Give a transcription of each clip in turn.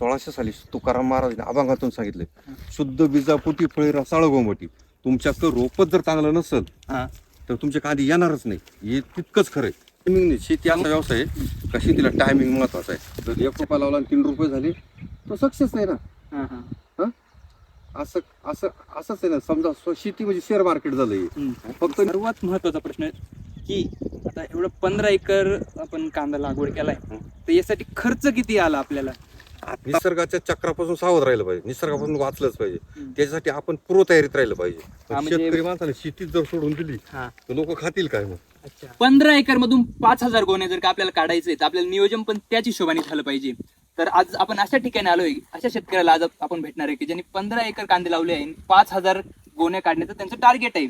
सोळाशे साली तुकाराम महाराजांनी अभंगातून सांगितले शुद्ध बीजापोटी फळे रसाळ गोमटी. तुमच्याकडं रोपच जर चांगलं नसेल तर तुमचे कांदे येणारच नाही. हे तितकंच खरं आहे टायमिंग नाही. शेती असा व्यवसाय आहे. का शेतीला टायमिंग महत्त्वाचा आहे? जर एक रुपया लावला आणि तीन रुपये झाले तो सक्सेस आहे ना? हा हा. हं? असं असं असंच आहे ना? समजा शेती म्हणजे शेअर मार्केट झालं. फक्त सर्वात महत्त्वाचा प्रश्न आहे की आता एवढं पंधरा एकर आपण कांदा लागवड केलाय. तर यासाठी खर्च किती आला आपल्याला? निसर्गाच्या चक्रापासून सावध राहिलं पाहिजे. निसर्गापासून वाचलंच पाहिजे. त्याच्यासाठी आपण पूर्वतयारीत राहिलं पाहिजे. म्हणजे- शेतकरी माणसाने शेतीत जर सोडून दिली हा. तर लोक खातील काय मग? पंधरा एकर मधून पाच हजार गोण्या जर का आपल्याला काढायचे तर आपल्याला नियोजन पण त्याच हिशोबाने झालं पाहिजे. तर आज आपण अशा ठिकाणी आलोय अशा शेतकऱ्याला आज आपण भेटणार आहे की ज्यांनी पंधरा एकर कांदे लावले आहे पाच हजार गोण्या काढण्याचं त्यांचं टार्गेट आहे.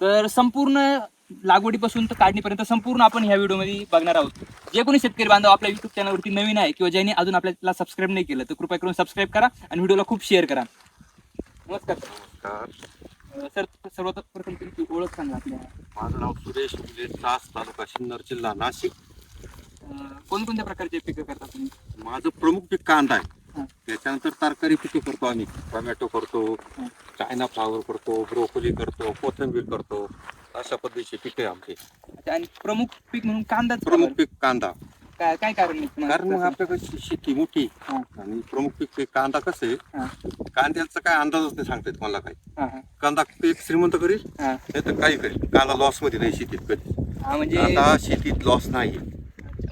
तर संपूर्ण लागवडीपासून तर काढणीपर्यंत संपूर्ण आपण ह्या व्हिडिओमध्ये बघणार आहोत. जे कोणी शेतकरी बांधव आपल्या युट्यूब चॅनलवरती नवीन आहे किंवा ज्यांनी अजून आपल्याला सबस्क्राईब नाही केलं तर कृपया करून सबस्क्राईब करा आणि व्हिडिओला खूप शेअर करा. नमस्कार. सर सर्वप्रथम तुमची ओळख सांगा आपल्या माझं नाव सुरेश उले तास तालुका सिन्नर जिल्हा नाशिक. कोणकोणत्या प्रकारचे पिकं करता तुम्ही? माझं प्रमुख पीक कांदा. आहे. त्याच्यानंतर तरकारी पिके करतो आम्ही. टोमॅटो करतो. चायना फ्लावर करतो ब्रोकोली करतो कोथिंबीर करतो. अशा पद्धतीचे पिके आमचे. अच्छा, आणि प्रमुख पीक म्हणून कांदाच प्रमुख पीक कांदा. काय काय कारण आहे तुम्हाला? कारण मग? आपल्याकडे शे- शेती मोठी हा, आणि प्रमुख पीक ते कांदा कसं आहे? हा, कांद्याचा काय अंदाजच नाही सांगता येत मला काय हा, हा, कांदा पीक श्रीमंत करील हा. नाही तर काही करील. कांदा लॉसमध्ये नाही शेतीत कधी. हा, म्हणजे कांदा शेतीत लॉस नाही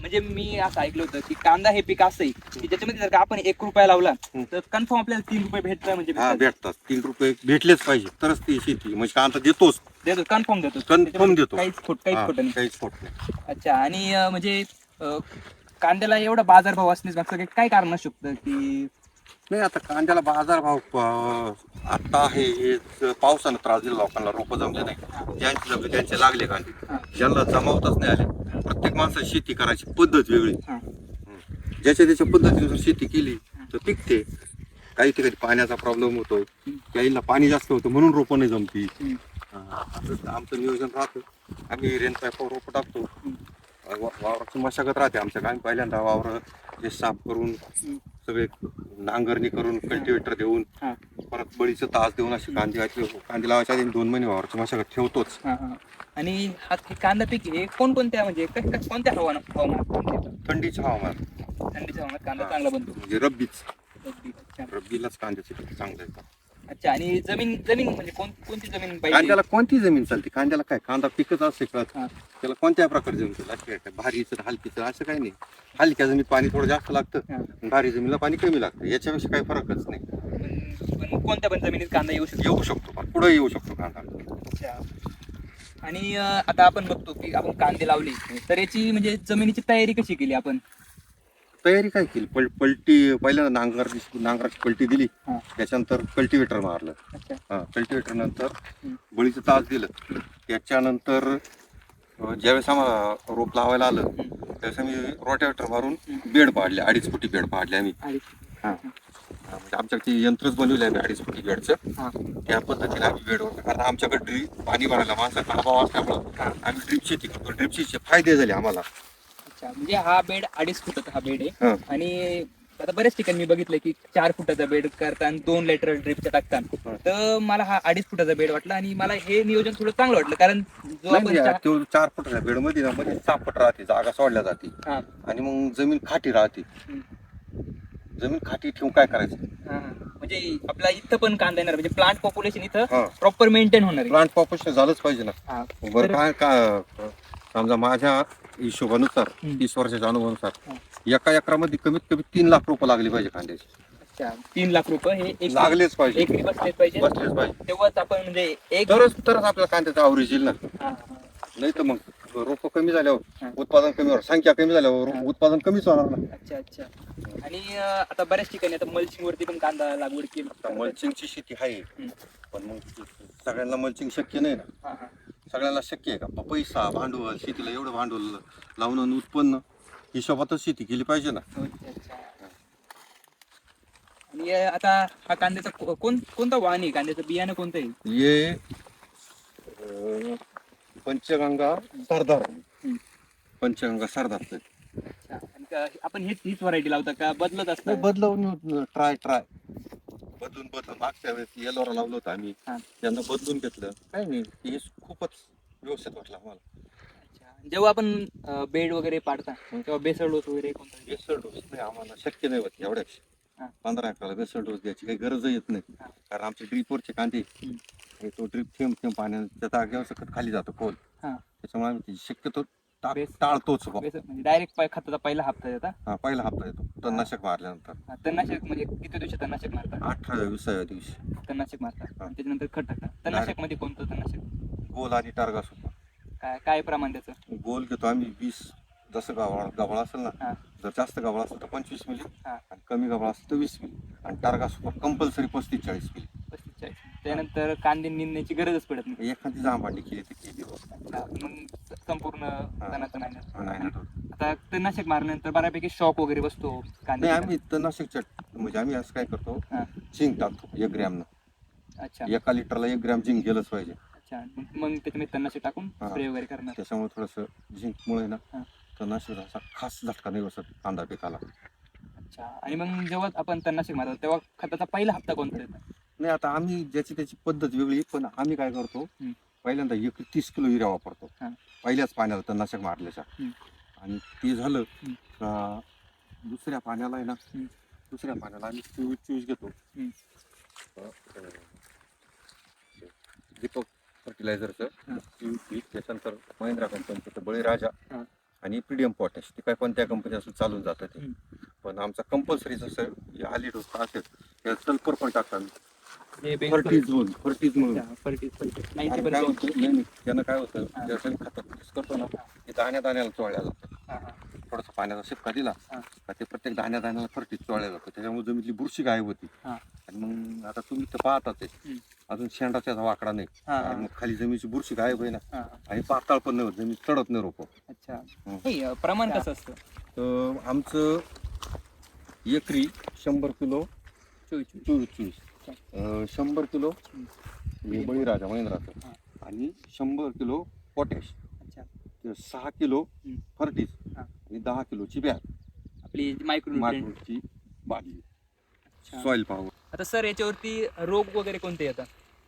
म्हणजे मी असं ऐकलं होतं की कांदा हे पीक असं आहे की ज्याच्यामध्ये जर का आपण एक रुपया लावला. तर कन्फर्म आपल्याला तीन रुपये भेटतात म्हणजे हा भेटतात. भेटतात. तीन रुपये भेटलेच पाहिजे. तरच ती शेती. म्हणजे कांदा देतोच. देतो कन्फर्म देतो. Confirm त्याच्यामध्ये देतो. काहीच खोट काहीच हा, खोटं नाही. काहीच खोट नाही. अच्छा आणि अं, म्हणजे अं, कांद्याला एवढा बाजारभाव असण्यास मागचं काय कारण असू शकतं की नाही आता कांद्याला बाजारभाव प आता आहे हे पावसानं त्रास दिला लोकांना रोप जमले नाही. ज्यांचे जमले त्यांचे लागले कांदे. ज्यांना जमावतच नाही आले. प्रत्येक माणसाची शेती करायची पद्धत वेगळी. हा, ज्याच्या त्याच्या पद्धतीनुसार शेती केली तर पिकते. काही ठिकाणी पाण्याचा प्रॉब्लेम होतो काहींना पाणी जास्त होतं म्हणून रोपं नाही जमती. हम्म, हा, असं आमचं नियोजन राहतं. आम्ही रेन रोपं टाकतो. वा- वावराची मशागत राहते आमच्या. आम्ही पहिल्यांदा वावर हे साफ करून सगळे नांगरणी करून कल्टिवेटर देऊन हा, परत बळीचं तास देऊन अशी कांदे घातली कांदे लावायच्या आधी दोन महिने वावराची मशागत ठेवतोच. हा, हा. आणि हा हे कांदा पीक हे कोणकोणत्या म्हणजे क- क- कोणत्या हवामान हवामानात थंडीचं हवामान थंडीच्या हवामानात. कांदा. चांगला बनतो. म्हणजे रब्बीच. अच्छा. रब्बीलाच कांद्याचे पीक चांगलं येतं अच्छा आणि जमीन जमीन म्हणजे कोण कोणती जमीन पाहिजे? कांद्याला कोणती जमीन चालते? कांद्याला काय? कांदा पिकच असते हा. त्याला कोणत्या प्रकारे जमीन चालते? काय काय भारीचं हलकीचं असं काही नाही. हलक्या जमीन पाणी थोडं जास्त लागतं. हा. आणि भारी जमीनला पाणी कमी लागतं. याच्यापेक्षा काही फरकच नाही. पण पण कोणत्या पण जमिनीत कांदा येऊ शकतो? येऊ शकतो. पण पुढे येऊ शकतो कांदा? अच्छा. आणि अं, आता आपण बघतो की आपण कांदे लावले. तर याची म्हणजे जमिनीची तयारी कशी केली आपण? तयारी काय केली? पल पलटी पहिल्यांदा नांगर नांगराची पलटी दिली. हा. त्याच्यानंतर कल्टिवेटर मारलं. अच्छा. हा कल्टिवेटर नंतर. बळीचं तास दिलं. त्याच्यानंतर अं, ज्यावेळेस आम्हाला रोप लावायला आलं त्यावेळेस आम्ही रोटेवेटर मारून बेड पाडले अडीच फुटी बेड पाडले आम्ही. आणि हा. म्हणजे आमच्याकडे यंत्रच बनवले आम्ही अडीच फुटी बेडचं. हा. त्या पद्धतीने आम्ही बेड कारण आमच्याकडे ड्रीप पाणी भरायला माणसाचा अभाव असल्यामुळं आम्ही ड्रीप शेती करतो. ड्रीप शेतीचे फायदे झाले आम्हाला. अच्छा म्हणजे हा बेड अडीच फुटाचा हा बेड आहे हा. आणि आता बऱ्याच ठिकाणी मी बघितलं की चार फुटाचा बेड करता आणि दोन लेटर ड्रिपच्या टाकता हा. तर मला हा अडीच फुटाचा बेड वाटला आणि मला हे नियोजन थोडं चांगलं वाटलं कारण जो नाही, आपण नाही, चा- तो चार फुटाच्या बेडमध्ये ना मध्ये चापट राहते जागा सोडल्या जाते हा, आणि मग जमीन खाटी राहते हम्म. जमीन खाटी ठेवून काय करायचं हा. म्हणजे आपला इथं पण कांदा येणार म्हणजे प्लांट पॉप्युलेशन इथं हा प्रॉपर मेंटेन होणार आहे प्लांट पॉप्युलेशन झालंच पाहिजे ना हा. बरं तर- काय काय समजा माझ्या हिशोबानुसार. तीस वर्षाच्या अनुभवानुसार. एका एकरामध्ये कमीत कमी तीन लाख रुपये लागले पाहिजे कांद्याचे अच्छा तीन लाख रुपये हे एक लागलेच पाहिजे एकरी बसलेच पाहिजे बसलेच पाहिजे तेव्हाच आपण म्हणजे एक तरच तरच आपल्या कांद्याचा आवरेज येईल ना हा, हा. नाही तर मग रोप कमी. झाल्यावर उत्पादन कमी होणार संख्या कमी झाल्यावर. उत्पादन कमीच होणार ना अच्छा अच्छा आणि अं, आता बऱ्याच ठिकाणी आता मल्चिंग वरती पण कांदा लागवड केली आता मल्चिंगची शेती आहे हम्म. पण मग सगळ्यांना मल्चिंग शक्य नाही ना हा, हा. सगळ्यांना शक्य आहे का? पैसा भांडवल शेतीला एवढं भांडवल लावून आणि उत्पन्न हिशोबातच शेती केली पाहिजे ना. आणि अं, आता हा कांद्याचा को- कोण कोणता वाण आहे? कांद्याचं बियाणं कोणतं आहे? ये अं, पंचगंगा सरदार. हम्म. पंचगंगा. आणि का आपण हेच हीच व्हरायटी लावता का? बदलत असतं बदलवून ट्राय ट्राय बदलून बदलून मागच्या वेळेस येलोरा लावलं होतं आम्ही हा. त्यांना बदलून घेतलं काय नाही हे खूपच व्यवस्थित वाटलं आम्हाला अच्छा. जेव्हा आपण बेड वगैरे पाडता तेव्हा बेसळ डोस वगैरे कोणता बेसळ डोस नाही आम्हाला शक्य नाही होत एवढ्याच हा. पंधरा एकराला बेसळ डोस द्यायची काही गरज येत नाही हा. कारण आमचे ड्रीपवरचे कांदे हम्म. हे तो ड्रीप थेंब थेंब पाण्यात त्या जागेवर सकट खाली जातो खोल हा. त्याच्यामुळे आम्ही ती शक्यतो टा- बेस- टाळतोच बुवा. बेसळ म्हणजे डायरेक्ट खताचा पहिला हप्ता येता. हा पहिला हप्ता येतो. तणनाशक मारल्यानंतर. हा, तणनाशक म्हणजे किती दिवशी तणनाशक मारता अठराव्या विसाव्या दिवशी. तणनाशक मारता हा. आणि त्याच्यानंतर खत टाकता तणनाशकमध्ये कोणतं तणनाशक? गोल आणि टारगा सुपर काय काय प्रमाण त्याचं? गोल घेतो आम्ही वीस. जसं गावळ गावळ असेल ना. जर जास्त गावळ असेल तर पंचवीस मिली. हा. आणि कमी गावळ असेल तर वीस मिली. आणि टारगा सुपर कंपल्सरी पस्तीस चाळीस मिली. त्यानंतर कांदे निंदण्याची गरजच पडत नाही एखादी जांभांडी केली तर केली. अच्छा, मग संपूर्ण तणाचं नाही हा, नाही ना तो. आता तणनाशक मारल्यानंतर बऱ्यापैकी शॉक वगैरे बसतो नाही कांदे आम्ही तणनाशक म्हणजे आम्ही असं काय करतो हा. झिंक टाकतो एक ग्रॅमनं अच्छा एका लिटरला एक ग्रॅम झिंक गेलंच पाहिजे अच्छा मग- त्याच्यामध्ये तणनाशक टाकून हा. स्प्रे वगैरे करणार त्याच्यामुळे थोडंसं झिंकमुळे ना हा. तणनाशक असा खास झटका नाही बसत कांदा पिकाला अच्छा आणि मग जेव्हा आपण तणनाशक मारतो तेव्हा खताचा पहिला हप्ता कोणता देतो नाही आता आम्ही ज्याची त्याची पद्धत वेगळी पण आम्ही काय करतो हम्म. पहिल्यांदा एक तीस किलो युरिया वापरतो हा. पहिल्याच पाण्याला तणनाशक मारल्याच्या हम्म. आणि ते झालं हम्म. का दुसऱ्या पाण्याला आहे ना हम्म. दुसऱ्या पाण्याला आम्ही चोवीस चोवीस घेतो हम्म. अं, अं, दीपक फर्टिलायझरचं हा. त्याच्यानंतर महिंद्रा कंपनीचं बळीराजा हा. आणि पीडीएम पॉटॅश ते काय कोणत्या कंपनी असेल चालून जातं ते. पण आमचा कंपल्सरी जसं आली डोस असेल त्यात सल्फर पण टाकतात. फर्टीज म्हणून फर्टीज म्हणून. अच्छा, फर्टी- फर्टी. आणि 90% काय होतं नाही, त्यानं काय होतं. जसं खतात करतो ना ते दाण्या दाण्याला चोळल्या जातं हा. थोडासा पाण्याचा शिपका दिला. का ते प्रत्येक दाण्या दाण्याला फर्टीज चोळल्या जातं त्याच्यामुळे जमितली बुरशी गायब होती. हा. आणि मग आता तुम्ही तर पाहताच आहे. हम्म. अजून शेंडाचा वाकडा नाही. आणि मग खाली जमिनीची बुरशी गायब आहे ना आणि पाताळ पण नाही होत. जमीन चढत नाही रोप. अच्छा. प्रमाण कसं असतं? तर आमचं एकरी शंभर किलो चोवीस चोवीस. चोवीस शंभर किलो बळीराजा महिंद्राचं. आणि शंभर किलो पोटॅश. सहा किलो हम्म. फर्टीज हा. आणि दहा किलोची बॅग आपली मायक्रो मायक्रोची बादली सॉइल पॉवर आता सर याच्यावरती रोग वगैरे कोणते येतात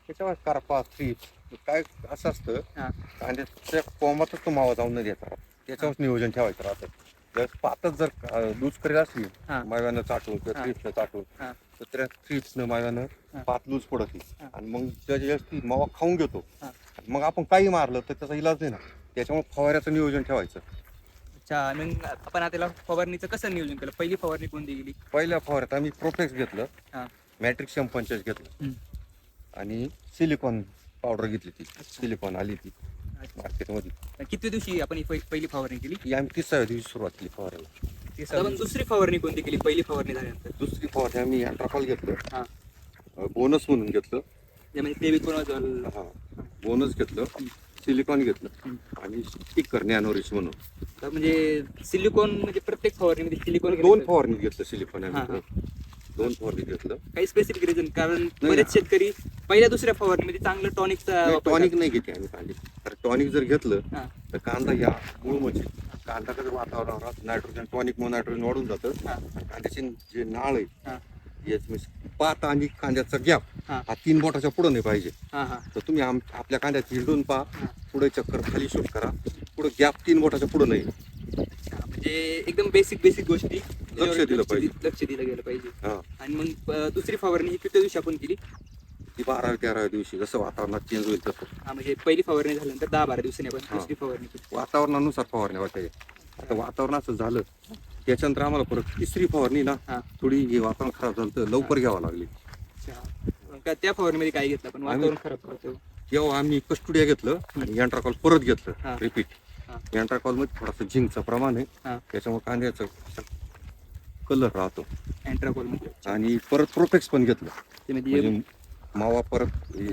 त्याच्यावर करपा थ्रीप काय असं असतं हा. कांद्याच्या कोमातच तो मावा जाऊन न द्यायचा त्याच्यावर नियोजन ठेवायचं राहतं जर पातच जर लूज करेल असली हा. माव्यानं चाटून हा. किंवा थ्रिप्सनं चाटून हा. तर त्या थ्रिप्सनं माव्यानं हा. पात लूज पडत हा. आणि मग त्याच्या ती मावा खाऊन घेतो हा. मग आपण काही मारलं तर त्याचा इलाज नाही ना त्याच्यामुळे फवाऱ्याचं नियोजन ठेवायचं. अच्छा मग आपण आता त्याला फवारणीचं कसं नियोजन केलं? पहिली फवारणी कोणती गेली पहिल्या फवाऱ्यात आम्ही प्रोफेक्स घेतलं. हा. मॅट्रिक्स पंचायत घेतलं. आणि सिलिकॉन पावडर घेतली ती. सिलिकॉन आली ती. मार्केटमध्ये किती दिवशी आपण ही पहि- पहिली फवारणी केली? ही आम्ही तिसाव्या दिवशी सुरुवात केली फवारायला. आपण दुसरी फवारणी कोणती केली? पहिली फवारणी झाल्यानंतर. दुसरी फवारणी आम्ही अँट्राकॉल हा. घेतलं बोनस म्हणून घेतलं. म्हणजे तेवीस हा. बोनस घेतलं. सिलिकॉन घेतलं. आणि स्टिकर नॅनोरिच म्हणून. म्हणजे सिलिकॉन म्हणजे प्रत्येक फवारणीमध्ये सिलिकॉन दोन फवारणी घेतलं सिलिकॉन हा, दोन फवारणी घेतलं. काही स्पेसिफिक रिझन कारण बरेच शेतकरी पहिल्या दुसऱ्या फवारणीमध्ये चांगलं टॉनिकचा टॉनिक नाही घेते आम्ही कांदे. तर टॉनिक जर घेतलं हा. तर कांदा या मूळ म्हणजे कांदा कसं वातावरणात नायट्रोजन टॉनिक मग नायट्रोजन वाढून जातं. हा. आणि कांद्याची जे नाळ आहे हा. याच म्हणजे पात आणि कांद्याचा गॅप हा. हा तीन बोटाच्या पुढं नाही पाहिजे. हा हा. तर तुम्ही आम आपल्या कांद्यात हिंडून पहा. पुढे चक्कर खाली शूट करा. पुढे गॅप तीन बोटाच्या पुढं नाही. म्हणजे एकदम बेसिक बेसिक गोष्टी. त्याच्यावर दिलं पाहिजे. दि- लक्ष दिलं गेलं पाहिजे. हा. आणि मग अं, दुसरी फवारणी ही किती दिवशी आपण केली. ती बाराव्या तेराव्या दिवशी जसं वातावरणात चेंज होईल तसं. हा म्हणजे पहिली फवारणी झाल्यानंतर दहा बारा दिवसांनी आपण हा. दुसरी फवारणी केली. वातावरणानुसार फवारणी वाटायची. आता वातावरण असं झालं. त्याच्यानंतर आम्हाला परत तिसरी फवारणी ना हा. थोडी हे वातावरण खराब झालं तर लवकर घ्यावं लागली अच्छा. मग का- त्या फवारणीमध्ये काय घेतलं आम्ही- वातावरण खराब करतो जेव्हा आम्ही कस्टुडिया घेतलं आणि यंट्राकॉल परत हा. घेतलं रिपीट. यंट्राकॉलमध्ये थोडंसं झिंकचं प्रमाण आहे हा. त्याच्यामुळे कांद्याचं कलर राहतो अँट्राकोलमध्ये आणि परत प्रोफेक्स पण घेतलं ते म्हणजे म्हणजे मावा परत हे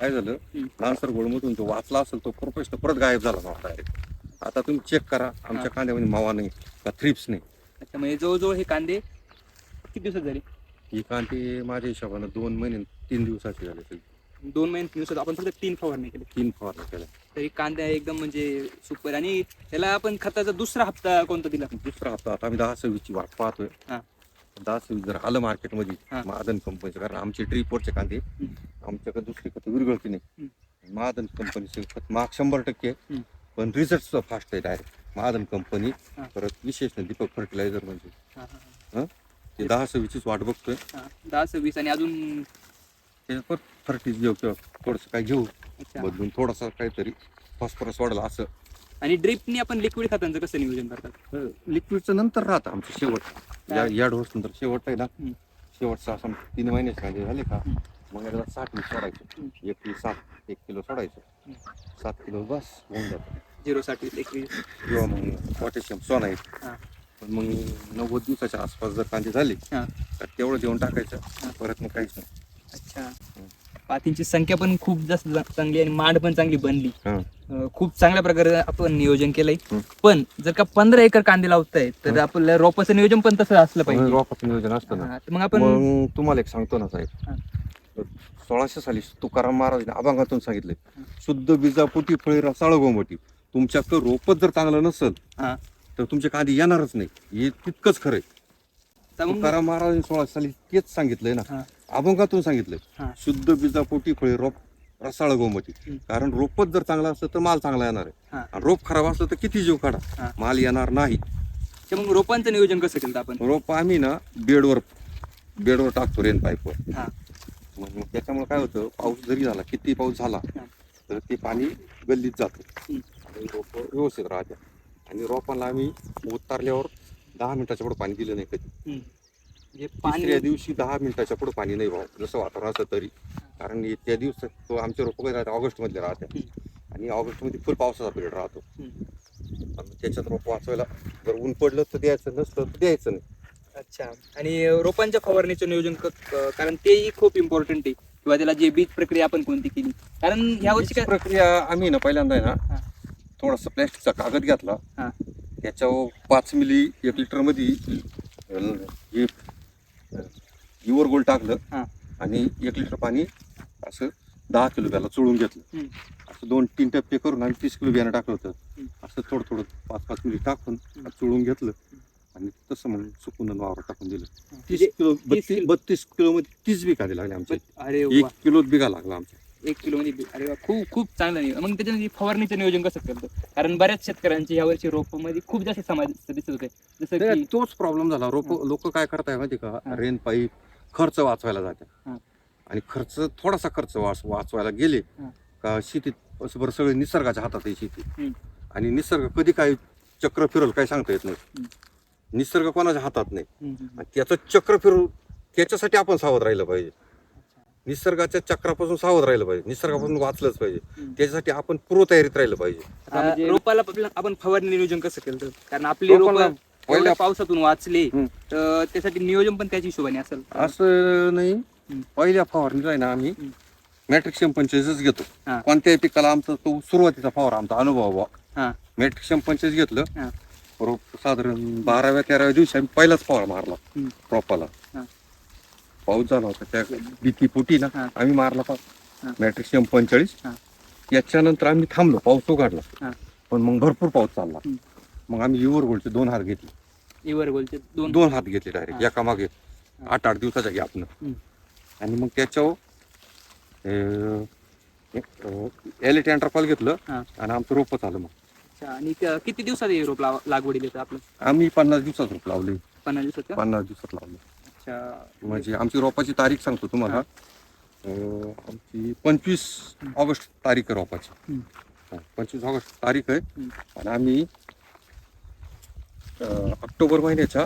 काय झालं हम्म. लालसर गोळमधून तो वाचला असेल तो प्रोफेशनल परत गायब झाला मावा डायरेक्ट आता तुम्ही चेक करा. आमच्या कांद्यामध्ये मावा नाही का थ्रिप्स नाही. अच्छा म्हणजे जवळजवळ हे कांदे किती दिवसात झाले? ही कांदे माझ्या हिशोबानं दोन महिने तीन दिवसाचे झाले असेल दोन महिन्यात आपण फक्त तीन फवारणी केले. तीन फवारण्या केल्या. तरी कांदा एकदम म्हणजे सुपर आणि त्याला आपण खताचा दुसरा हप्ता कोणता दिला? दुसरा हप्ता. आता आम्ही दहा सव्वीसची वाट पाहतोय. हा. दहा सव्वीस जर आलं मार्केटमध्ये हा. महादन कंपनीचं कारण आमचे ट्रिपोरचे कांदे आमच्याकडे दुसरी खत विरगळती नाही. महादन कंपनीचे खत माग शंभर टक्के आहे. हम्म. पण रिझल्ट सुद्धा फास्ट आहे डायरेक्ट महादन कंपनी हा. परत विशेष नाही दीपक फर्टिलायझर म्हणजे. हा, हा, हा. ते दहा सव्वीसचीच वाट बघतोय. हा, दहा सव्वीस आणि अजून? त्याच्यात परत घेऊ किंवा थोडंसं काय घेऊ. अच्छा. बदलून थोडासा काहीतरी फॉस्फरस वाढला असं. आणि ड्रिपनी आपण लिक्विड खतांचं कसं नियोजन करतात? लिक्विडचं नंतर राहतं आमचं शेवट. या? या डोस नंतर शेवट आहे ना. हम्म. शेवटचा असं तीन महिन्याचे कांदे झाले का? हम्म. मग एकदा साठ किलो सोडायचं एक किलो सात एक किलो सोडायचं. सात किलो बस होऊन जातं झिरो साठी एकवीस किंवा मग पोटॅशियम सोन आहे हा. पण मग नव्वद दिवसाच्या आसपास जर कांदे झाले हा. तर तेवढं देऊन हा. टाकायचं परत मग काहीच नाही अच्छा पातींची संख्या पण खूप जास्त जा- चांगली आणि मांड पण चांगली बनली हा. अं, खूप चांगल्या प्रकारे आपण नियोजन केलंय हं. पण जर का पंधरा एकर कांदे लावताय तर हं. आपल्या रोपाचं नियोजन पण तसं असलं पाहिजे रोपाचं नियोजन असतं ना हा, तर मग आपण मग तुम्हाला एक सांगतो ना हा. साहेब सोळाशे साली तुकाराम महाराज अभंगातून सांगितले हा. शुद्ध बीजापोटी फळे रसाळ गोमटी तुमच्याकडं रोपच जर चांगलं नसेल हा. तर तुमचे कांदे येणारच नाही हे तितकंच खरंय तर मग- तुकाराम महाराजांनी सोळाशे साली तेच सांगितलंय ना हा. अभंगातून सांगितलंय हा. शुद्ध बीजापोटी फळे रोप रसाळ गोमटी. कारण रोपच जर चांगलं असलं तर माल चांगला येणार आहे हा. आणि रोप खराब असलं तर किती जीव हा. काढा माल येणार नाही तर मग रोपांचं नियोजन कसं केलं आपण रोप आम्ही ना बेडवर बेडवर टाकतो रेन पाईपवर हा. मग त्याच्यामुळे काय होतं पाऊस जरी झाला किती पाऊस झाला. तर ते पाणी गल्लीत जातं. आणि रोप व्यवस्थित राहते आणि रोपाला आम्ही उतारल्यावर दहा मिनिटाच्या पुढे पाणी दिलं नाही कधी तिसऱ्या दिवशी दहा मिनिटाच्या पुढे पाणी नाही भाव जसं वातावरण असलं तरी कारण त्या दिवसात तो आमचे रोप काय राहते ऑगस्ट मधले राहते आणि ऑगस्टमध्ये फुल पावसाचा पिरियड राहतो. आणि त्याच्यात रोप वाचवायला जर ऊन पडलं तर द्यायचं नसतं तर द्यायचं नाही अच्छा आणि रोपांच्या फवारणीचं नियोजन क- क- कारण तेही खूप इम्पॉर्टंट आहे किंवा त्याला जे बीज प्रक्रिया आपण कोणती केली कारण ह्या वर्षी काय प्रक्रिया आम्ही ना पहिल्यांदा आहे हा. ना थोडासा प्लॅस्टिकचा कागद घेतला हा. त्याच्यावर पाच मिली एक लिटरमध्ये अं, हे युवर गोल टाकलं. आणि एक लिटर पाणी असं दहा किलो त्याला चोळून घेतलं हम्म. असं दोन तीन टप्पे करून आम्ही तीस किलो बियाणं टाकलं होतं हम्म. असं थोडं थोडं पाच पाच मिली टाकून हम्म. चोळून घेतलं आणि तसं म्हणून सुकून वावर टाकून दिलं तीस म्हणजे किलो तीस बत्तीस किलो. बत्तीस किलो मध्ये तीस बिघा लागले आमचे अरे एक वा किलोत बिघा लागला आमच्या एक किलो मध्ये बी- अरे वा खूप खूप चांगलं नियोजन मग त्याच्यामध्ये फवारणीचं नियोजन कसं करतं कारण बऱ्याच शेतकऱ्यांची ह्या वर्षी रोपामध्ये खूप जास्त समाज दिसत होते जसं की तोच प्रॉब्लेम झाला रोप. लोक काय करताय माहिती का. रेन पाईप खर्च वाचवायला जाते. आणि खर्च थोडासा खर्च वाच वाचवायला गेले. का शेतीत असं बरं सगळे निसर्गाच्या हातात आहे शेती. आणि निसर्ग कधी काय चक्र फिरल काय सांगता येत नाही. निसर्ग कोणाच्या हातात नाही आणि त्याचं चक्र फिरू त्याच्यासाठी आपण सावध राहिलं पाहिजे निसर्गाच्या चक्रापासून सावध राहिलं पाहिजे निसर्गापासून वाचलंच पाहिजे. त्याच्यासाठी आपण पूर्वतयारीत राहिलं पाहिजे म्हणजे- रोपाला आपण फवारणी नियोजन कसं केलं कारण आपली रोप रोपाला पहिल्या पावसातून वाचले. तर त्यासाठी नियोजन पण त्याच्या हिशोबाने असेल असं नाही. पहिल्या फवारणीला आहे ना आम्ही हम्म. मॅट्रिक्शियम पंचेचाळीस घेतो. कोणत्याही पिकाला आमचा तो सुरुवातीचा फवारा आमचा अनुभव हा. बा मॅट्रिक्शियम पंचेचाळीस घेतलं. रोप साधारण बाराव्या तेराव्या दिवशी आम्ही पहिलाच फवारा मारला हम्म. रोपाला हा. पाऊस झाला होता त्या भीती फुटी ना हा. आम्ही मारला हा. मॅट्रिक्शियम पंचेचाळीस हा. याच्यानंतर आम्ही थांबलो पाऊस हा. उघडला पण मग भरपूर पाऊस चालला हम्म. मग आम्ही युवर गोल्डचे दोन हात घेतले इवर गोलचे दोन दोन हात घेतले डायरेक्ट हा. एका मागे. आठ आठ दिवसाच्या गॅपनं हम्म. आणि मग त्याच्यावर एलिट अँट्राफॉल घेतलं हा. आणि आमचं रोपं झालं मग अच्छा, आणि क- किती दिवसात हे रोप लाव- लागवडीला येतं आपलं? आम्ही पन्नास दिवसात रोप लावले. पन्नास दिवसात का पन्नास दिवसात लावले. अच्छा. म्हणजे आमची रोपाची तारीख सांगतो तुम्हाला. अं, आमची पंचवीस ऑगस्ट तारीख आहे रोपाची. हम्म. हा, पंचवीस ऑगस्ट तारीख आहे. आणि आम्ही अं, ऑक्टोबर महिन्याच्या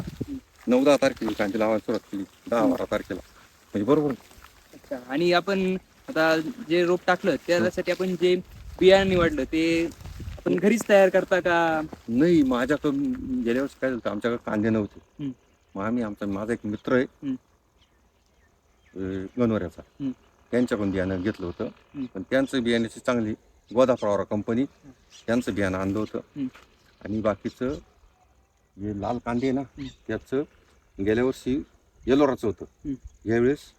नऊ दहा तारखेला कांदे लावायला सुरुवात केली. दहा. बारा तारखेला. म्हणजे बरोबर. अच्छा आणि आपण आता जे रोप टाकलं त्यासाठी आपण जे बियाणं निवडलं ते आपण घरीच तयार करता का नाही माझ्याकडून गेल्या वर्षी काय झालं आमच्याकडे कांदे नव्हते हम्म. मग आम्ही आमचा माझा एक मित्र आहे हम्म. अं, गणवऱ्याचा हम्म. त्यांच्याकडून बियाणं घेतलं होतं हम्म. पण त्यांचं बियाण्याची चांगली गोदा फ्लॉरा कंपनी त्यांचं बियाणं आणलं होतं हम्म. आणि बाकीचं जे लाल कांदे आहे ना हम्म. त्याचं गेल्या वर्षी येलोराचं होतं हम्म. यावेळेस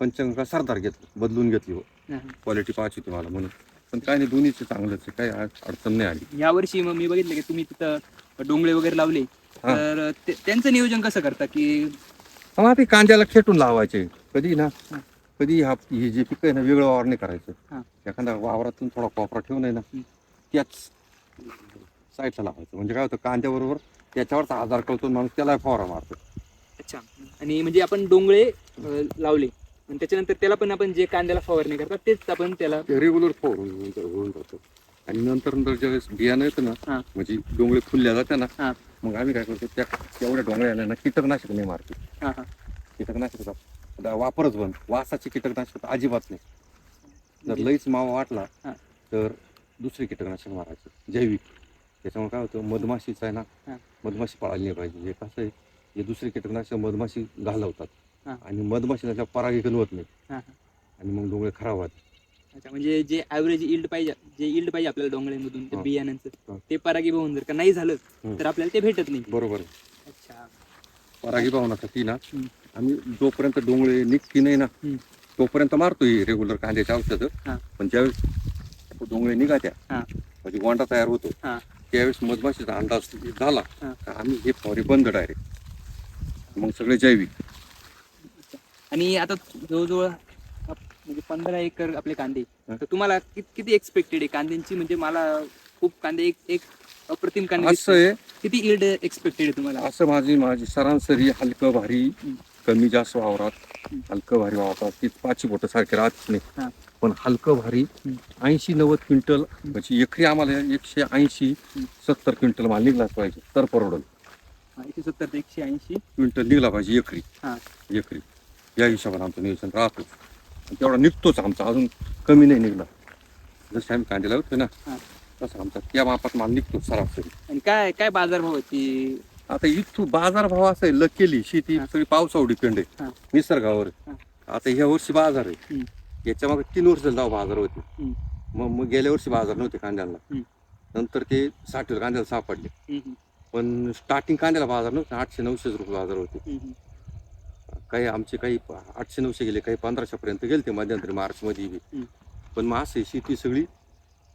पंचगंगा सरदार घेतलं बदलून घेतली हो हा. क्वालिटी पाहायची होती मला म्हणून पण काय नाही दोन्हीचे चांगलंच आहे. काही अड- अडचण नाही आली. यावर्षी मग मी बघितलं की तुम्ही तिथं डोंगळे वगैरे लावले. तर ते- त्यांचं नियोजन कसं करता की हा ते कांद्याला खेटून लावायचे. कधी ना हा. कधी हा हे जे पिकं आहे ना वेगळं वावर नाही करायचं. एखादा वावरातून थोडा कोपरा ठेवून आहे ना. त्याच साईडला लावायचं. म्हणजे काय होतं कांद्याबरोबर त्याच्यावरचा आजार कळतो माणूस त्याला फवारा मारतो. अच्छा. आणि म्हणजे आपण डोंगळे अं, लावले. आणि त्याच्यानंतर त्याला पण आपण जे कांद्याला फवारणी करतात तेच आपण त्याला रेग्युलर फवारून होऊन जातो. आणि नंतर नंतर ज्यावेळेस बियाणं येतं ना हा. म्हणजे डोंगळे फुलल्या जाते ना हा. मग आम्ही काय करतो त्या तेवढ्या डोंगळ्याला ना कीटकनाशक नाही मारतो. हा हा. कीटकनाशक आता वापरच बंद. वासाचे कीटकनाशक तर अजिबात नाही. जर लईच मावा वाटला हा. तर दुसरे कीटकनाशक मारायचं. जैविक. त्याच्यामुळे काय होतं मधमाशीचं आहे ना. मधमाशी पाळली नाही पाहिजे. हे कसं आहे हे दुसरे कीटकनाशक मधमाशी घालवतात. हा. आणि मधमाशी त्याच्या परागीकरण होत नाही हा, हा. आणि मग डोंगळे खराब होतात अच्छा म्हणजे जे ॲव्हरेज इल्ड पाहिजे जे इल्ड पाहिजे आपल्याला डोंगळ्यांमधून त्या हा. बियाण्यांचं. ते परागीभवन जर का नाही झालं हम्म. तर आपल्याला ते भेटत नाही बरोबर आहे. अच्छा परागीभवनासाठी ना हम्म. आम्ही जोपर्यंत डोंगळे निघती नाही ना हम्म. तोपर्यंत मारतोय रेग्युलर कांद्याचे औषधं हा. पण ज्यावेळेस डोंगळे निघात्या हा. म्हणजे गोंडा तयार होतो हा. त्यावेळेस मधमाशीचा अंदाज झाला हा. का आम्ही हे फवारे बंद डायरेक्ट मग सगळे जैविक आणि आता जवळजवळ आप- म्हणजे पंधरा एकर आपले कांदे. तर तुम्हाला कि- किती एक्सपेक्टेड आहे कांद्यांची म्हणजे मला खूप कांदे एक एक अप्रतिम कांदे असं. आहे किती इल्ड एक्सपेक्टेड आहे तुम्हाला असं माझी माझी सरासरी हलकं भारी. कमी जास्त वावरात. हलकं भारी वावरात ती पाचशे बोट सारखे राहत हा. नाही पण हलकं भारी. ऐंशी नव्वद क्विंटल म्हणजे एकरी आम्हाला एकशे ऐंशी. सत्तर क्विंटल माल निघलाच पाहिजे तर परवडल हा, एकशे सत्तर ते एकशे ऐंशी क्विंटल निघला पाहिजे एकरी हा. एकरी या हिशोबाने आमचं नियोजन राहतो तेवढा निघतोच आमचा अजून कमी नाही निघला जसं आम्ही कांदे लावतो ना. तसं आमचा त्या मापात माल निघतो सरासरी आणि काय काय बाजारभाव की आता इथून बाजार भाव असा आहे लकेली शेती. सगळी पावसावर डिपेंड. आहे निसर्गावर. आता ह्या वर्षी बाजार आहे. याच्या मागे तीन वर्ष जाऊ बाजार होते. मग मग गेल्या वर्षी बाजार नव्हते कांद्याला. नंतर ते साठ कांद्याला सापडले पण स्टार्टिंग कांद्याला बाजार नव्हते आठशे नऊशे रुपये बाजार होते. काही आमचे काही आठशे नऊशे गेले काही पंधराशे पर्यंत गेले ते मध्यंतरी मार्च मध्ये बी. पण मग असे शेती सगळी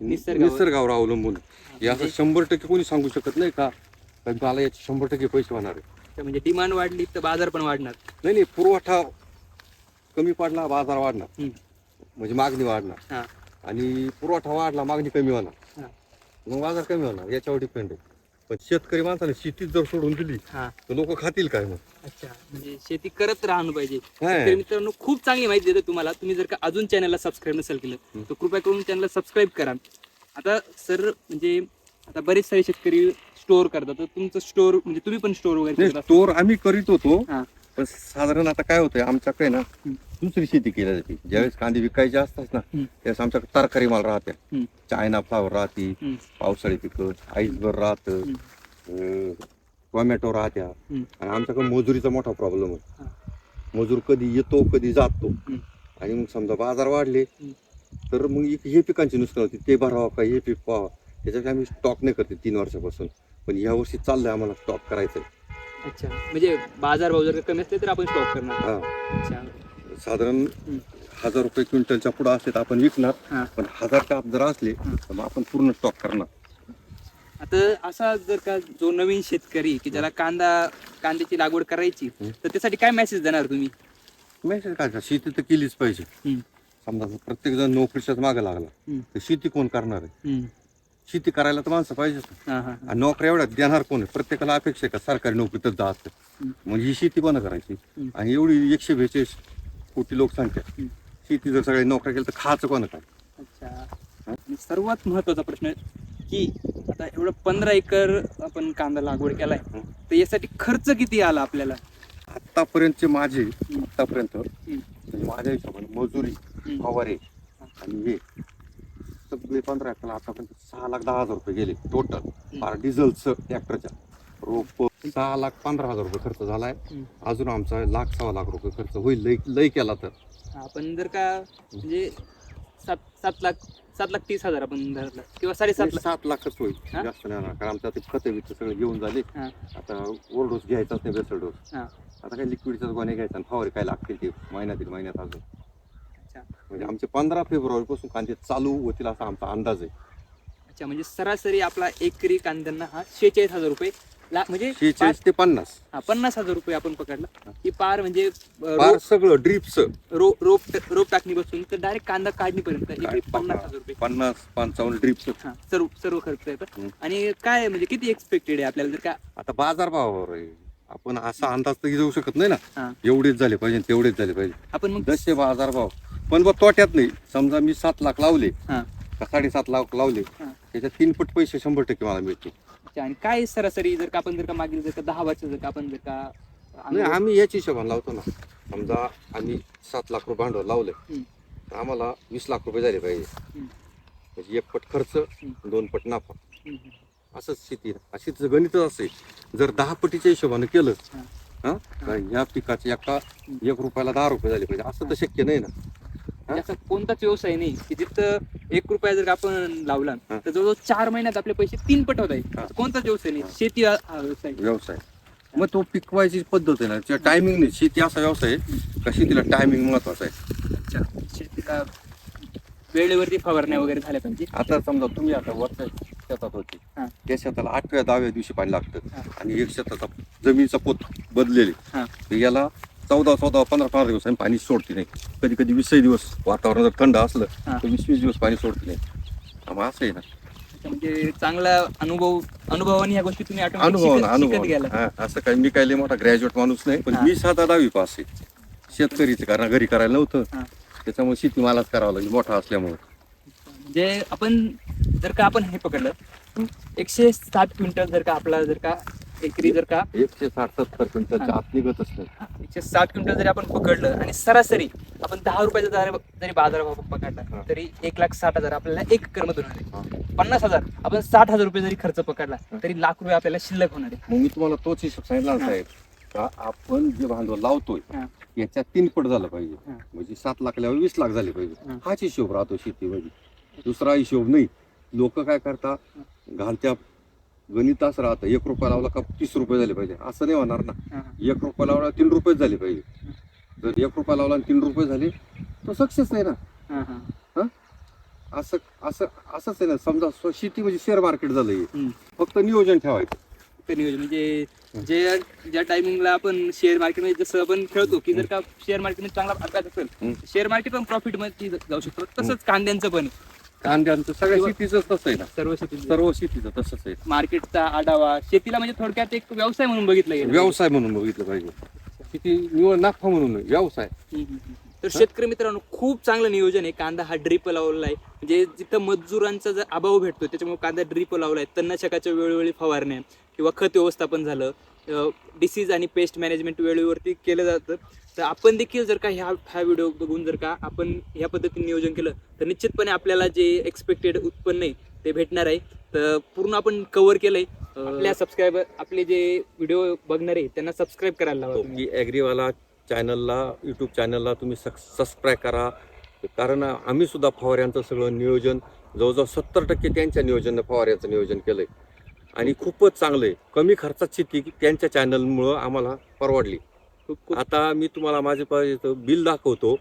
निसर्गावर. निसर्गावर अवलंबून हे असं म्हणजे- शंभर टक्के कोणी सांगू शकत नाही का का मला याचे शंभर टक्के पैसे होणार आहे म्हणजे डिमांड वाढली तर बाजार पण वाढणार नाही नाही पुरवठा कमी पडला बाजार वाढणार हम्म. म्हणजे मागणी वाढणार हा. आणि पुरवठा वाढला मागणी कमी होणार हा. मग बाजार कमी होणार याच्यावर डिपेंड आहे पण शेतकरी माणसाने शेतीच जर सोडून दिली हा तर लोक खातील काय मग अच्छा म्हणजे शेती करत राहणं पाहिजे. तर मित्रांनो खूप चांगली माहिती देतो तुम्हाला तुम्ही जर का अजून चॅनलला सबस्क्राईब नसेल केलं. तर कृपया करून चॅनलला सबस्क्राईब करा आता सर म्हणजे आता बरेच सारे शेतकरी स्टोअर करतात तर तुमचं स्टोअर म्हणजे तुम्ही पण स्टोअर वगैरे करत असाल. स्टोर आम्ही करीत होतो हा. पण साधारण आता काय होतंय आमच्याकडे ना हम्म. दुसरी शेती केली जाते ज्यावेळेस कांदे विकायचे असतात ना. त्यावेळेस आमच्याकडे तरकारी माल राहते. चायना फ्लावर राहते. पावसाळी पिकं आईसभर राहतं टोमॅटो राहत्या. आणि आमच्याकडे मजुरीचा मोठा प्रॉब्लेम. आहे मजूर कधी येतो कधी जातो. आणि मग समजा बाजार वाढले. तर मग एक- हे पिकांची नुकसान होती ते भरावं का हे पीक पाहावं त्याच्यात आम्ही स्टॉक नाही करते तीन वर्षापासून पण या वर्षी चाललंय आम्हाला स्टॉक करायचं अच्छा म्हणजे बाजार भाव जर कमी असले तर आपण स्टॉक करणार हा अच्छा साधारण. हजार रुपये क्विंटलच्या पुढे असले तर आपण विकणार. पण हजार काप जर असले. तर मग आपण पूर्ण स्टॉक करणार आता असा जर का जो नवीन शेतकरी की ज्याला कांदा कांद्याची लागवड करायची. तर त्यासाठी काय मेसेज देणार तुम्ही मेसेज काय शेती तर केलीच पाहिजे. समजा प्रत्येक जण नोकरीच्याच मागे लागला. तर शेती कोण करणार आहे. शेती करायला तर माणसं पाहिजेच ना. हा, हा, हा. आणि नोकऱ्या एवढ्या देणार कोण आहे प्रत्येकाला अपेक्षा आहे का सरकारी नोकरीतच जायचं हम्म. मग ही शेती बंद करायची. आणि एवढी एकशे बेचाळीस कोटी लोकसंख्या. शेती जर सगळ्या नोकऱ्या केल्या तर खायचं कोण काय अच्छा आणि सर्वात महत्त्वाचा प्रश्न की आता एवढं पंधरा एकर आपण कांदा लागवड केलाय. तर यासाठी खर्च किती आला आपल्याला आतापर्यंतचे माझे आतापर्यंत. म्हणजे माझ्या हिशोबाने मजुरी. फवारे आणि हे सगळे पंधरा एकरला आतापर्यंत सहा लाख दहा हजार रुपये गेले टोटल डिझेलचं ट्रॅक्टरच्या रोप सहा लाख पंधरा हजार रुपये खर्च झालाय. अजून आमचा लाख सव्वा लाख रुपये खर्च होईल. लय लय केला तर. आपण जर का म्हणजे सात सात लाख सात लाख तीस हजार आपण धरलं. किंवा साडेसात लाख. सात लाखच होईल. हा? जास्त नाही होणार. कारण आमच्या ते खतं बित सगळे घेऊन झाले. हा. आता ओव्हरडोस घ्यायचाच नाही बेसल डोस. हा. आता काही लिक्विडचाच गोण्या घ्यायचा आणि फवारे काय लागतील ते महिन्यातील महिन्यात अजून. अच्छा. म्हणजे आमचे पंधरा फेब्रुवारी पासून कांदे चालू होतील असा आमचा अंदाज आहे. अच्छा म्हणजे सरासरी आपला एकरी कांद्यांना हा शेहेचाळीस हजार रुपये ला म्हणजे शेहेचाळीस ते पन्नास. हा, पन्नास हजार रुपये आपण पकडला. की पार म्हणजे अं, फार रोप सगळं ड्रीप्स रो- रोप रोप टाकणीपासून तर डायरेक्ट कांदा काढणीपर्यंत एकरी पन्नास हजार रुपये. पन्नास पंचावन्न ड्रीप्स हा सर्व सर्व खर्च येतं. हम्म. आणि काय म्हणजे किती एक्सपेक्टेड आहे आपल्याला? जर का आता बाजार भावावर आहे. आपण असा अंदाज तर घेऊ शकत नाही ना. एवढेच झाले पाहिजे तेवढेच झाले पाहिजे. आपण मग जसे बाजार भाव पण बघ तोट्यात नाही. समजा मी सात लाख लावले. हा. का साडेसात लाख लावले. हा. त्याच्यात तीन पट पैसे शंभर टक्के मला मिळतील. अच्छा, आणि काय सरासरी जर का आपण जर का मागील जर का दहा वर्ष जर का आपण जर का नाही आम्ही याची हिशोबाने लावतो ना. समजा आम्ही सात लाख रुपये भांडवल लावले हम्म. तर आम्हाला वीस लाख रुपये झाले पाहिजे. हम्म. म्हणजे एक पट खर्च दोन पट नफा. हम्म. असंच शेती अशीच गणितच असे जर दहा पटीच्या हिशोबाने केलं हा. हा तर ह्या पिकाचे एका एक रुपयाला दहा रुपये झाले पाहिजे. असं तर शक्य नाही ना. असा कोणताच व्यवसाय नाही. की जिथं एक रुपया जर आपण लावला. तर जवळजवळ चार महिन्यात आपले पैसे तीन पट होत आहे. कोणताच व्यवसाय नाही. शेती हा हा व्यवसाय. व्यवसाय. मग तो पिकवायची पद्धत आहे ना त्या टायमिंग नाही. शेती असा व्यवसाय आहे का शेतीला टायमिंग महत्त्वाचा आहे? अच्छा. शेती का वेळेवरती फवारण्या वगैरे झाल्या पाहिजे? आता समजा तुम्ही आता वरच्या शेतात होते. हा. त्या शेताला आठव्या दहाव्या दिवशी पाणी लागतं. हा. आणि एक शेताचा जमिनीचा पोत बदलेले. हा. तर याला चौदा चौदा पंधरा पंधरा दिवसांनी पाणी सोडते नाही. कधी कधी वीसही दिवस वातावरण जर थंड असलं. तर वीस वीस दिवस पाणी सोडते नाही. मग असं आहे ना. म्हणजे चांगला अनुभव अनुभवाने ह्या गोष्टी तुम्ही अनुभव अनुभव. असं काही मी काही मोठा ग्रॅज्युएट माणूस नाही पण. मी साधा दहावी पास आहे. शेतकरीच कारण घरी करायला नव्हतं. त्याच्यामुळे शेती मलाच करावं लागली मोठा असल्यामुळे. म्हणजे आपण जर का आपण हे पकडलं एकशे साठ क्विंटल जर का आपला जर का एकरी जर का एकशे साठ सत्तर क्विंटलच्या. आत निघतच नाही एकशे साठ क्विंटल जरी आपण पकडलं आणि सरासरी आपण दहा रुपयाचा जरी जरी बाजारभाव पकडला. तरी एक लाख साठ हजार आपल्याला एक कर्मधून होणार हा. आहे पन्नास हजार आपण साठ हजार रुपये जरी खर्च पकडला तरी लाख रुपये आपल्याला शिल्लक होणार आहे मग मी तुम्हाला तोच हिशोब सांगितला. साहेब का आपण जे भांडवल लावतोय. याच्यात तीन पट झालं पाहिजे. म्हणजे सात लाख लावले वीस लाख झाले पाहिजे. हाच हिशोब राहतो शेतीमध्ये दुसरा हिशोब नाही लोक काय करतात घालत्या गणित असं राहतं. एक रुपया लावला का तीस रुपये झाले पाहिजे. असं नाही होणार ना. एक रुपया लावला तीन रुपयेच झाले पाहिजे. जर एक रुपया लावला आणि तीन रुपये झाले तो सक्सेस नाही ना. असं असं असंच आहे ना. समजा शेती म्हणजे शेअर मार्केट झालं हे. फक्त नियोजन ठेवायचं. नियोजन म्हणजे जे ज्या टायमिंगला आपण शेअर मार्केटमध्ये जसं आपण खेळतो की जर का शेअर मार्केटमध्ये चांगला अभ्यास असेल. शेअर मार्केट पण प्रॉफिटमध्ये जाऊ शकतो. तसंच कांद्यांचं पण कांद्यांचं सगळ्या शेतीचं तसं आहे ना. सर्व शेती सर्व शेतीचं तसंच आहे. मार्केटचा आढावा शेतीला म्हणजे थोडक्यात एक व्यवसाय म्हणून बघितलं गेलं. व्यवसाय म्हणून बघितलं पाहिजे. शेती निवड नफा म्हणून नाही, व्यवसाय. हम्म, हम्म, हम्म. तर शेतकरी मित्रांनो खूप चांगलं नियोजन आहे. कांदा हा ड्रिप लावलेला आहे. म्हणजे जिथं मजुरांचा जर अभाव भेटतो त्याच्यामुळे कांदा ड्रिप लावला आहे तणनाशकाच्या वेळोवेळी फवारण्या किंवा खत व्यवस्थापन झालं. डिसीज आणि पेस्ट मॅनेजमेंट वेळेवरती केलं जातं. तर आपण देखील जर का ह्या हा व्हिडिओ बघून जर का आपण ह्या पद्धतीने नियोजन केलं तर निश्चितपणे आपल्याला जे एक्सपेक्टेड उत्पन्न आहे ते भेटणार आहे. तर पूर्ण आपण कव्हर केलंय. आपल्या सबस्क्रायबर आपले जे व्हिडिओ बघणार आहे त्यांना सबस्क्राईब करायला लावा. तुम्ही. की ॲग्रीवाला चॅनलला यूट्यूब चॅनलला तुम्ही सबस्क्राईब करा. कारण आम्ही सुद्धा फवाऱ्यांचं सगळं नियोजन जवळजवळ सत्तर टक्के त्यांच्या नियोजन फवाऱ्याचं नियोजन केलंय. आणि खूपच चांगलं आहे कमी खर्चात शेती त्यांच्या चॅनलमुळं आम्हाला परवडली. आता मी तुम्हाला माझे पाहिजे बिल दाखवतो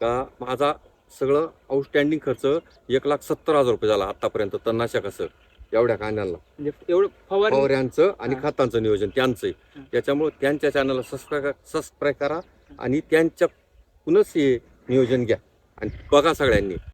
का माझा सगळं आउटस्टँडिंग खर्च एक लाख सत्तर हजार रुपये झाला आतापर्यंत तणनाशकाचं एवढ्या कांद्यांना म्हणजे एवढं फवाऱ्यांचं आणि. खतांचं नियोजन त्यांचं. त्याच्यामुळे त्यांच्या चॅनलला सबस्क्राईब सबस्क्राईब करा आणि त्यांच्या पुनच हे नियोजन घ्या. आणि बघा सगळ्यांनी.